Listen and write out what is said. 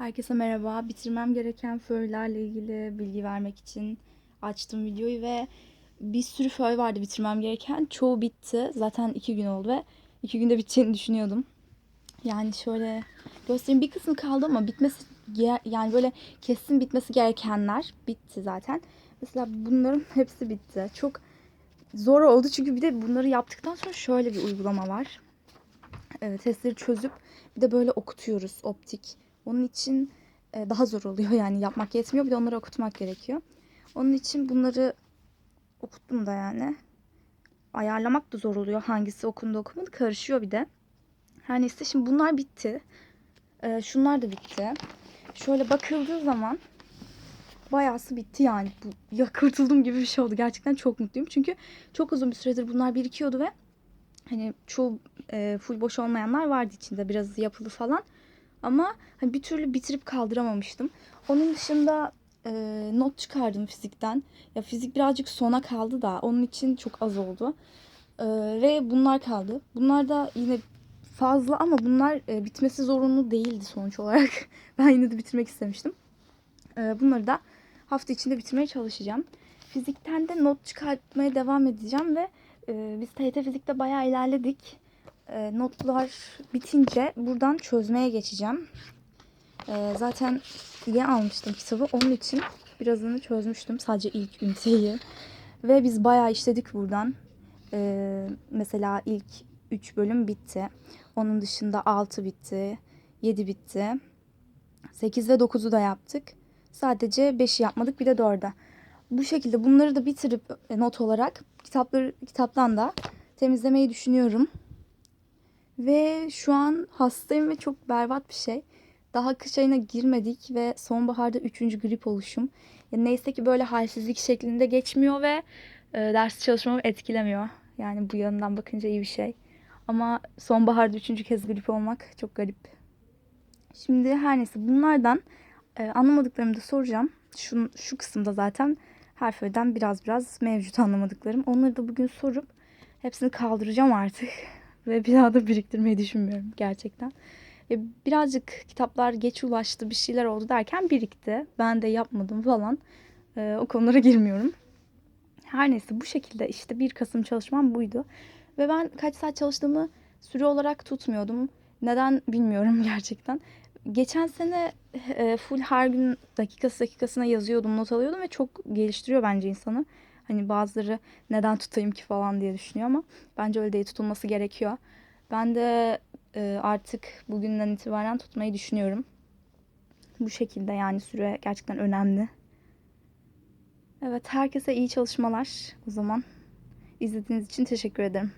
Herkese merhaba. Bitirmem gereken föylerle ilgili bilgi vermek için açtım videoyu ve bir sürü föy vardı bitirmem gereken. Çoğu bitti. Zaten iki gün oldu ve iki günde biteceğini düşünüyordum. Yani şöyle göstereyim. Bir kısmı kaldı ama bitmesi yani böyle kesin bitmesi gerekenler bitti zaten. Mesela bunların hepsi bitti. Çok zor oldu çünkü bir de bunları yaptıktan sonra şöyle bir uygulama var. Ee, testleri çözüp bir de böyle okutuyoruz optik. Onun için e, daha zor oluyor yani yapmak yetmiyor bir de onları okutmak gerekiyor. Onun için bunları okuttum da yani. Ayarlamak da zor oluyor hangisi okundu okumadı karışıyor bir de. Her neyse şimdi bunlar bitti. Ee, şunlar da bitti. Şöyle bakıldığı zaman bayağısı bitti yani. Bu, ya kurtuldum gibi bir şey oldu. Gerçekten çok mutluyum. Çünkü çok uzun bir süredir bunlar birikiyordu ve hani çoğu e, full boş olmayanlar vardı içinde. Biraz yapılı falan. Ama hani bir türlü bitirip kaldıramamıştım. Onun dışında e, not çıkardım fizikten. Ya fizik birazcık sona kaldı da onun için çok az oldu. E, ve bunlar kaldı. Bunlar da yine fazla ama bunlar e, bitmesi zorunlu değildi sonuç olarak. ben yine de bitirmek istemiştim. E, bunları da hafta içinde bitirmeye çalışacağım. Fizikten de not çıkartmaya devam edeceğim ve e, biz TYT fizikte bayağı ilerledik. E, notlar bitince buradan çözmeye geçeceğim. E, zaten yeni almıştım kitabı. Onun için birazını çözmüştüm. Sadece ilk üniteyi. Ve biz bayağı işledik buradan. E, mesela ilk 3 bölüm bitti. Onun dışında 6 bitti. 7 bitti. 8 ve 9'u da yaptık. Sadece 5'i yapmadık bir de 4'e. Bu şekilde bunları da bitirip e, not olarak kitapları kitaptan da temizlemeyi düşünüyorum. Ve şu an hastayım ve çok berbat bir şey. Daha kış ayına girmedik ve sonbaharda üçüncü grip oluşum. Ya neyse ki böyle halsizlik şeklinde geçmiyor ve e, ders çalışmamı etkilemiyor. Yani bu yanından bakınca iyi bir şey. Ama sonbaharda üçüncü kez grip olmak çok garip. Şimdi her neyse bunlardan e, anlamadıklarımı da soracağım. Şu, şu kısımda zaten her biraz biraz mevcut anlamadıklarım. Onları da bugün sorup hepsini kaldıracağım artık. Ve bir daha da biriktirmeyi düşünmüyorum gerçekten. E, birazcık kitaplar geç ulaştı bir şeyler oldu derken birikti. Ben de yapmadım falan. E, o konulara girmiyorum. Her neyse bu şekilde işte 1 Kasım çalışmam buydu. Ve ben kaç saat çalıştığımı süre olarak tutmuyordum. Neden bilmiyorum gerçekten. Geçen sene e, full her gün dakikası dakikasına yazıyordum, not alıyordum ve çok geliştiriyor bence insanı. Hani bazıları neden tutayım ki falan diye düşünüyor ama bence öyle değil tutulması gerekiyor. Ben de e, artık bugünden itibaren tutmayı düşünüyorum. Bu şekilde yani süre gerçekten önemli. Evet herkese iyi çalışmalar o zaman. İzlediğiniz için teşekkür ederim.